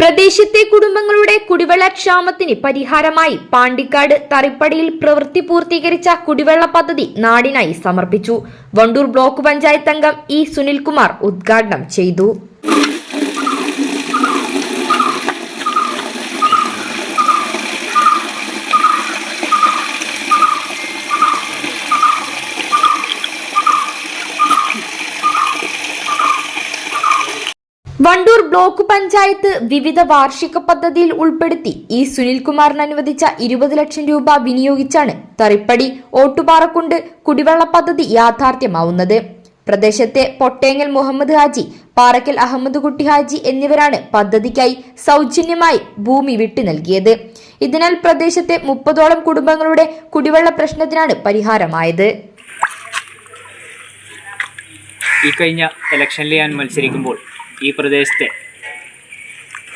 പ്രദേശത്തെ കുടുംബങ്ങളുടെ കുടിവെള്ള ക്ഷാമത്തിന് പരിഹാരമായി പാണ്ടിക്കാട് തറിപ്പടിയിൽ പ്രവൃത്തി പൂർത്തീകരിച്ച കുടിവെള്ള പദ്ധതി നാടിനായി സമർപ്പിച്ചു. വണ്ടൂർ ബ്ലോക്ക് പഞ്ചായത്ത് അംഗം ഇ സുനിൽകുമാർ ഉദ്ഘാടനം ചെയ്തു. വണ്ടൂർ ബ്ലോക്ക് പഞ്ചായത്ത് വിവിധ വാർഷിക പദ്ധതിയിൽ ഉൾപ്പെടുത്തി ഇ സുനിൽകുമാറിന് അനുവദിച്ച ഇരുപത് ലക്ഷം രൂപ വിനിയോഗിച്ചാണ് തറിപ്പടി ഓട്ടുപാറക്കുണ്ട് കുടിവെള്ള പദ്ധതി യാഥാർത്ഥ്യമാവുന്നത്. പ്രദേശത്തെ പൊട്ടേങ്ങൽ മുഹമ്മദ് ഹാജി പാറക്കൽ അഹമ്മദ് കുട്ടി ഹാജി എന്നിവരാണ് പദ്ധതിക്കായി സൗജന്യമായി ഭൂമി വിട്ടു നൽകിയത്. ഇതിനാൽ പ്രദേശത്തെ മുപ്പതോളം കുടുംബങ്ങളുടെ കുടിവെള്ള പ്രശ്നത്തിനാണ് പരിഹാരമായത്. ഈ കഴിഞ്ഞ ഇലക്ഷനിൽ ഞാൻ മത്സരിക്കുമ്പോൾ ഈ പ്രദേശത്തെ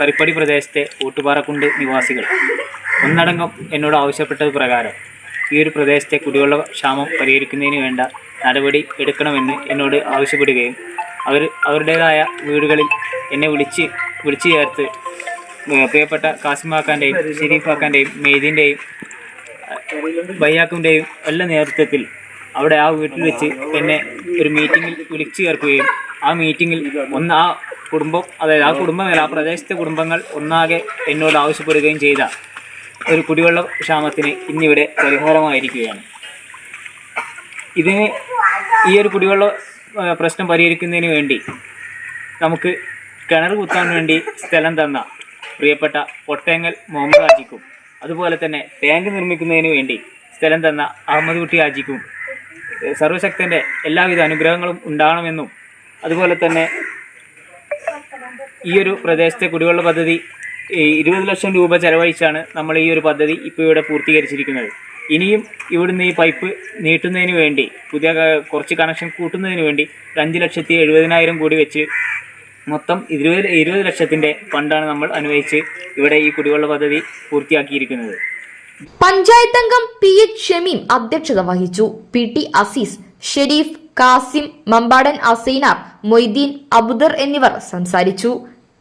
കരിപ്പടി പ്രദേശത്തെ ഊട്ടുപാറക്കുണ്ട് നിവാസികൾ. ഒന്നടങ്കം എന്നോട് ആവശ്യപ്പെട്ടത് പ്രകാരം ഈ ഒരു പ്രദേശത്തെ കുടിവെള്ള ക്ഷാമം പരിഹരിക്കുന്നതിന് വേണ്ട നടപടി എടുക്കണമെന്ന് എന്നോട് ആവശ്യപ്പെടുകയും അവർ അവരുടേതായ വീടുകളിൽ എന്നെ വിളിച്ച് വിളിച്ചു ചേർത്ത് പ്രിയപ്പെട്ട കാസിമാക്കാന്റെയും ഷെരീഫാക്കാന്റെയും മെയ്തിന്റെയും ബയ്യാക്കിന്റെയും എല്ലാ നേതൃത്വത്തിൽ അവിടെ ആ വീട്ടിൽ വെച്ച് എന്നെ ഒരു മീറ്റിങ്ങിൽ വിളിച്ചു ചേർക്കുകയും ആ മീറ്റിങ്ങിൽ ഒന്ന് ആ കുടുംബം അതായത് ആ കുടുംബമല്ല ആ പ്രദേശത്തെ കുടുംബങ്ങൾ ഒന്നാകെ എന്നോട് ആവശ്യപ്പെടുകയും ചെയ്ത ഒരു കുടിവെള്ള ക്ഷാമത്തിന് ഇന്നിവിടെ പരിഹാരമായിരിക്കുകയാണ്. ഇതിന് ഈ ഒരു കുടിവെള്ള പ്രശ്നം പരിഹരിക്കുന്നതിന് വേണ്ടി നമുക്ക് കിണർ കുത്താൻ വേണ്ടി സ്ഥലം തന്ന പ്രിയപ്പെട്ട പൊട്ടേങ്ങൽ മുഹമ്മദ് ഹാജിക്കും അതുപോലെ തന്നെ ടാങ്ക് നിർമ്മിക്കുന്നതിന് വേണ്ടി സ്ഥലം തന്ന അഹമ്മദ് കുട്ടി ഹാജിക്കും സർവശക്തന്റെ എല്ലാവിധ അനുഗ്രഹങ്ങളും ഉണ്ടാകണമെന്നും അതുപോലെ തന്നെ ഈ ഒരു പ്രദേശത്തെ കുടിവെള്ള പദ്ധതി ഇരുപത് ലക്ഷം രൂപ ചെലവഴിച്ചാണ് നമ്മൾ ഈ ഒരു പദ്ധതി ഇപ്പോൾ ഇവിടെ പൂർത്തീകരിച്ചിരിക്കുന്നത്. ഇനിയും ഇവിടുന്ന് ഈ പൈപ്പ് നീട്ടുന്നതിന് വേണ്ടി പുതിയ കുറച്ച് കണക്ഷൻ കൂട്ടുന്നതിന് വേണ്ടി അഞ്ച് ലക്ഷത്തി എഴുപതിനായിരം കൂടി വെച്ച് മൊത്തം ഇരുപത് ഇരുപത് ലക്ഷത്തിന്റെ ഫണ്ടാണ് നമ്മൾ അനുവദിച്ച് ഇവിടെ ഈ കുടിവെള്ള പദ്ധതി പൂർത്തിയാക്കിയിരിക്കുന്നത്. പഞ്ചായത്ത് അംഗം പി എച്ച് ഷമീം അധ്യക്ഷത വഹിച്ചു. പി ടി അസീസ് ഷെരീഫ് കാസിം മമ്പാടൻ അസൈനാർ മൊയ്തീൻ അബുദർ എന്നിവർ സംസാരിച്ചു.